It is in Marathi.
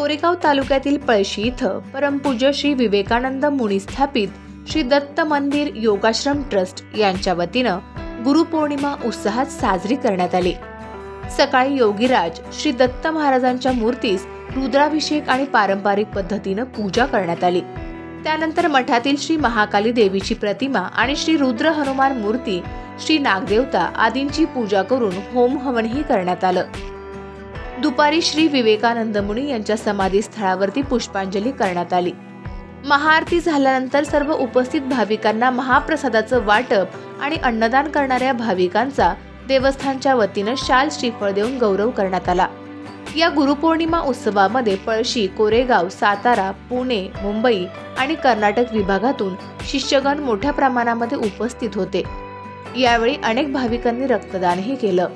कोरेगाव तालुक्यातील पळशी इथं परमपूज्य श्री विवेकानंद मुनी स्थापित श्री दत्त मंदिर योगाश्रम ट्रस्ट यांच्या वतीनं गुरुपौर्णिमा उत्साहात साजरी करण्यात आली. सकाळी योगीराज श्री दत्त महाराजांच्या मूर्तीस रुद्राभिषेक आणि पारंपरिक पद्धतीनं पूजा करण्यात आली. त्यानंतर मठातील श्री महाकाली देवीची प्रतिमा आणि श्री रुद्र हनुमान मूर्ती श्री नागदेवता आदींची पूजा करून होम हवनही करण्यात आलं. दुपारी श्री विवेकानंद मुनी यांच्या समाधी स्थळावरती पुष्पांजली करण्यात आली. महाआरती झाल्यानंतर सर्व उपस्थित भाविकांना महाप्रसादाचं वाटप आणि अन्नदान करणाऱ्या भाविकांचा देवस्थानच्या वतीनं शाल श्रीफळ देऊन गौरव करण्यात आला. या गुरुपौर्णिमा उत्सवामध्ये पळशी कोरेगाव सातारा पुणे मुंबई आणि कर्नाटक विभागातून शिष्यगण मोठ्या प्रमाणामध्ये उपस्थित होते. यावेळी अनेक भाविकांनी रक्तदानही केलं.